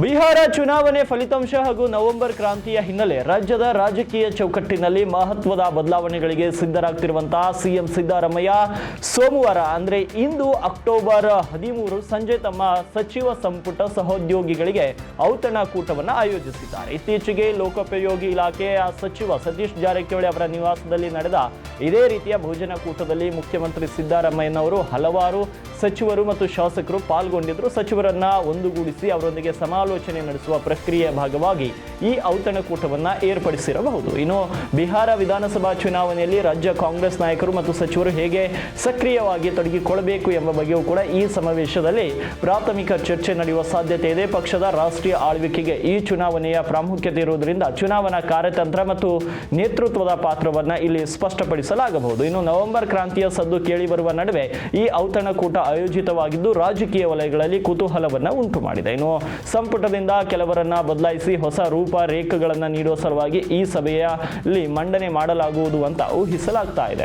ಬಿಹಾರ ಚುನಾವಣೆ ಫಲಿತಾಂಶ ಹಾಗೂ ನವೆಂಬರ್ ಕ್ರಾಂತಿಯ ಹಿನ್ನೆಲೆ ರಾಜ್ಯದ ರಾಜಕೀಯ ಚೌಕಟ್ಟಿನಲ್ಲಿ ಮಹತ್ವದ ಬದಲಾವಣೆಗಳಿಗೆ ಸಿದ್ಧರಾಗ್ತಿರುವಂತಹ ಸಿಎಂ ಸಿದ್ದರಾಮಯ್ಯ ಸೋಮವಾರ, ಅಂದ್ರೆ ಇಂದು ಅಕ್ಟೋಬರ್ ಹದಿಮೂರು ಸಂಜೆ ತಮ್ಮ ಸಚಿವ ಸಂಪುಟ ಸಹೋದ್ಯೋಗಿಗಳಿಗೆ ಔತಣಕೂಟವನ್ನು ಆಯೋಜಿಸಿದ್ದಾರೆ. ಇತ್ತೀಚೆಗೆ ಲೋಕೋಪಯೋಗಿ ಇಲಾಖೆಯ ಸಚಿವ ಸತೀಶ್ ಜಾರಕಿಹೊಳಿ ಅವರ ನಿವಾಸದಲ್ಲಿ ನಡೆದ ಇದೇ ರೀತಿಯ ಭೋಜನ ಕೂಟದಲ್ಲಿ ಮುಖ್ಯಮಂತ್ರಿ ಸಿದ್ದರಾಮಯ್ಯನವರು ಹಲವಾರು ಸಚಿವರು ಮತ್ತು ಶಾಸಕರು ಪಾಲ್ಗೊಂಡಿದ್ದರು. ಸಚಿವರನ್ನು ಒಂದುಗೂಡಿಸಿ ಅವರೊಂದಿಗೆ ಸಮಾಲೋಚನೆ ನಡೆಸುವ ಪ್ರಕ್ರಿಯೆಯ ಭಾಗವಾಗಿ ಈ ಔತಣಕೂಟವನ್ನು ಏರ್ಪಡಿಸಿರಬಹುದು. ಇನ್ನು ಬಿಹಾರ ವಿಧಾನಸಭಾ ಚುನಾವಣೆಯಲ್ಲಿ ರಾಜ್ಯ ಕಾಂಗ್ರೆಸ್ ನಾಯಕರು ಮತ್ತು ಸಚಿವರು ಹೇಗೆ ಸಕ್ರಿಯವಾಗಿ ತೊಡಗಿಕೊಳ್ಳಬೇಕು ಎಂಬ ಬಗ್ಗೆಯೂ ಕೂಡ ಈ ಸಮಾವೇಶದಲ್ಲಿ ಪ್ರಾಥಮಿಕ ಚರ್ಚೆ ನಡೆಯುವ ಸಾಧ್ಯತೆ ಇದೆ. ಪಕ್ಷದ ರಾಷ್ಟ್ರೀಯ ಆಳ್ವಿಕೆಗೆ ಈ ಚುನಾವಣೆಯ ಪ್ರಾಮುಖ್ಯತೆ ಇರುವುದರಿಂದ ಚುನಾವಣಾ ಕಾರ್ಯತಂತ್ರ ಮತ್ತು ನೇತೃತ್ವದ ಪಾತ್ರವನ್ನ ಇಲ್ಲಿ ಸ್ಪಷ್ಟಪಡಿಸಲಾಗಬಹುದು. ಇನ್ನು ನವೆಂಬರ್ ಕ್ರಾಂತಿಯ ಸದ್ದು ಕೇಳಿ ಬರುವ ನಡುವೆ ಈ ಔತಣಕೂಟ ಆಯೋಜಿತವಾಗಿದ್ದು ರಾಜಕೀಯ ವಲಯಗಳಲ್ಲಿ ಕುತೂಹಲವನ್ನು ಉಂಟು ಮಾಡಿದೆ ಇನ್ನು ಸಂಪುಟದಿಂದ ಕೆಲವರನ್ನ ಬದಲಾಯಿಸಿ ಹೊಸ ರೂಪ ರೇಖೆಗಳನ್ನು ನೀಡುವ ಸಲುವಾಗಿ ಈ ಸಭೆಯಲ್ಲಿ ಮಂಡನೆ ಮಾಡಲಾಗುವುದು ಅಂತ ಊಹಿಸಲಾಗ್ತಾ ಇದೆ.